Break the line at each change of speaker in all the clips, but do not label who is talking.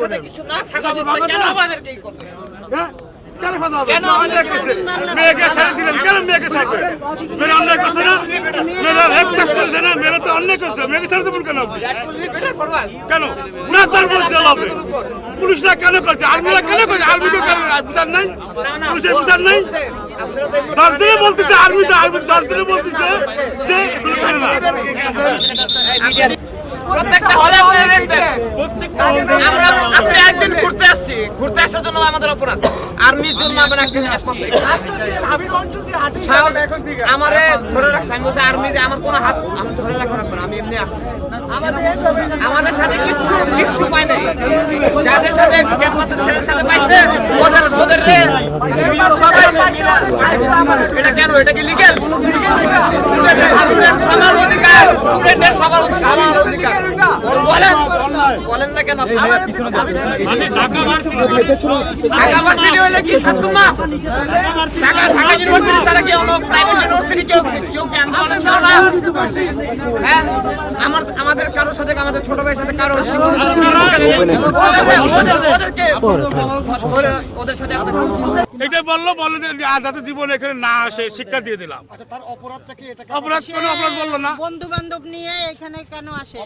সাথে কিছু না থাকা অবস্থায় কেন আমাদেরকে এই করবে
হ্যাঁ? কেন কথা হবে? মেয়েকে ছেড়ে দিলেন কেন মেয়েকে ছাড়বে মেয়েরা অন্যায় করছে না? মেয়েরা রেপ কেস করেছে না? মেয়েরা তো অন্যায় করছে। মেয়েকে ছেড়ে দেবেন কেন? কেন? না তার বলে জেল হবে। পুলিশরা কেন করছে? আর্মিরা কেন করছে? আর্মিকে কেন? বিচার নাই? পুলিশের বিচার নাই? দরদিনে বলতেছে আর্মি তো আর্মি দরদিনে বলতেছে যে এগুলো করে না।
প্রত্যেকটা হলে আমরা আজকে একদিন ঘুরতে আসছি। ঘুরতে আসার জন্য আমাদের অপরাধ। আমরা একদিন আমারে ধরে রাখছে। আমি বলছি আমার কোনো হাত আমি ধরে রাখা আমি এমনি আসছি। আমাদের সাথে কিচ্ছু কিচ্ছু পাই নাই। যাদের সাথে ক্যাম্পাসের ছেলের সাথে পাইছে, ওদের ওদের সবাই এটা কেন? এটা কি লিগেল সমান অধিকার। স্টুডেন্টের সবার সমান অধিকার। বলেন। বলেন না কেন? ঢাকা ভার্সিটি হলে কি সত্য না ঢাকা ঢাকা ইউনিভার্সিটি ছাড়া কি অন্য প্রাইভেট ইউনিভার্সিটি কেউ কেউ কি আন্দোলনে ছিল না? হ্যাঁ? আমার আমাদের কারোর সাথে আমাদের ছোট ভাইয়ের সাথে কারোর ওদেরকে ওদের সাথে
এটা বলল বলল যে যাতে জীবন এখানে না আসে শিক্ষা দিয়ে দিলাম। অপরাধ কোনো অপরাধ বলল না?
বন্ধু বান্ধব নিয়ে এখানে কেন আসে?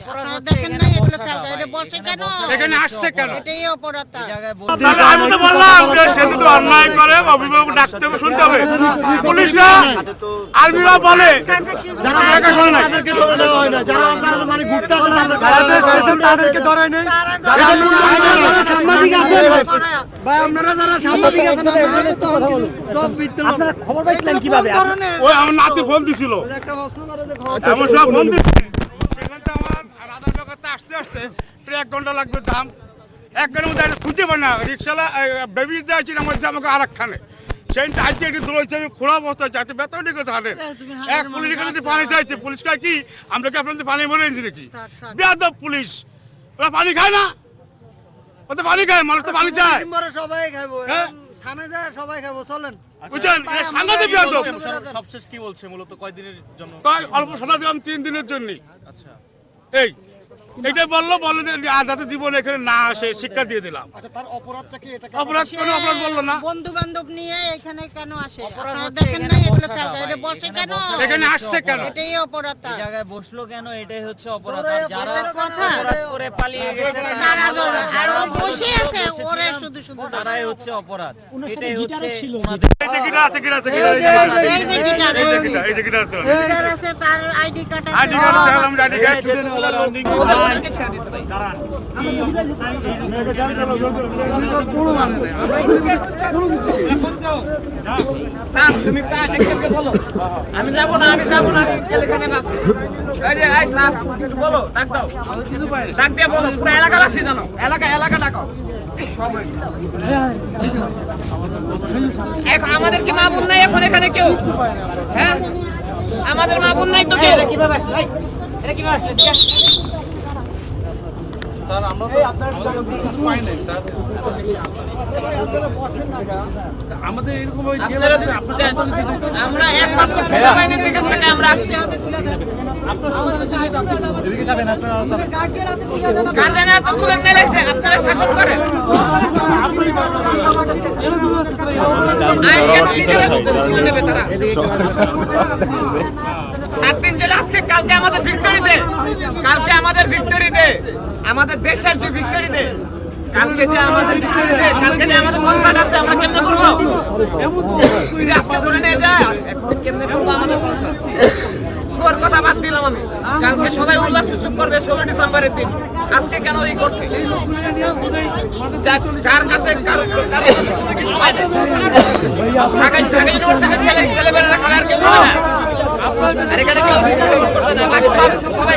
দেখেন না এগুলো এটা বসে কেন?
এখানে আসছে কেন?
এটাই অপরাধ
আমি তো বললাম যে সে যদি অন্যায় করে অভিভাবক ডাকতে হবে শুনতে হবে। পুলিশরা আর্মিরা বলে। যারা
তাদেরকে ধরে নেওয়া হয় না। যারা মানে ঘুরতে আসেন তাদেরকে ধরে নেই যারা সাংবাদিক আছেন ভাই আপনারা যারা সাংবাদিক আছেন আপনারা তো সব বিদ্যমান আপনারা খবর পাইছিলেন কীভাবে?
ওই আমার নাতি ফোন দিছিল। এমন সব ফোন দিচ্ছে এখানটা আমার রাধার বাগাতে আসতে আসতে প্রায় এক ঘণ্টা লাগবে দাম। এক ঘণ্টার মধ্যে খুঁজে পাই না। রিক্সালা বেবি যাচ্ছি আমার আমাকে আর একখানে সেইটা আজকে একটু দৌড়াইছে আমি খোলা অবস্থা আছে। একটা বেতন দিকে থাকেন এক পুলিশের কাছে পানি চাইছে পুলিশ কি? আমরা কি আপনাদের পানি মরে এনেছি নাকি? বেয়াদব পুলিশ। ওরা পানি খায় না? ওরা তো পানি খায় মানুষ তো পানি চায়।
সবাই খাব
হ্যাঁ?
থানে যায় সবাই খাব চলেন।
বুঝছেন? সাংঘাতিক বেয়াদব
সবশেষ কি বলছে মূলত? কয়দিনের জন্য?
কয়? অল্প সাদা দিলাম তিন দিনের জন্য
আচ্ছা।
এই এটা বলল বলল যাতে জীবন এখানে না আসে শিক্ষা দিয়ে দিলাম। অপরাধ কোনো অপরাধ বলল না।
বন্ধু বান্ধব নিয়ে এখানে কেন আসে? দেখেন না এগুলো এটা বসে কেন?
এখানে আসছে কেন?
এটাই অপরাধ তার।
জায়গায় বসল কেন? এটাই হচ্ছে অপরাধ। যারা অপরাধ করে পালিয়ে গেছে
তারা আরও বসে আছে ওরে শুধু শুধু।
তারাই হচ্ছে অপরাধ। এটাই হচ্ছে
আমি যাব না আমি যাব না এখানে আমাদের কি মা বোন নাই এখন এখানে কেউ? হ্যাঁ? আমাদের মা বোন নাই তো কেউ? কীভাবে আসলে? কীভাবে আসলে? ঠিক আছে আপনারা যদি চান, আমরা একমাত্র সেনাবাহিনীর দিকে থেকে আমরা আসছি। তুলে নিয়েছে আপনারা শাসন করেন। আইন কেন নিজেরা তুলে নেবে সাত দিন জেলে আজকে কালকে আমাদের ভিক্টরি কালকে আমাদের ভিক্টরি দে আমাদের দেশের যে ভিক্টরি দে কালকে যে আমাদের ভিক্টরি দে কালকে যে আমাদের কনসার্ট আছে, আমরা কেমনে করব? যদি আজকে ধরে নিয়ে যায়, এখন কেমনে করব আমাদের কনসার্ট শোয়ার কথা বাদ দিলাম আমি। কালকে সবাই উল্লাস উৎসব করবে ষোলো ডিসেম্বরের দিন। আজকে কেন এই করছে? যার- যার কাছে কারও কারও কাছে কিছু পায় না। ঢাকা ঢাকা ইউনিভার্সিটির ছেলে ছেলেমেয়েরা খেলার কেউ না। আর এখানে কেউ করতে না বাকি সব সবাই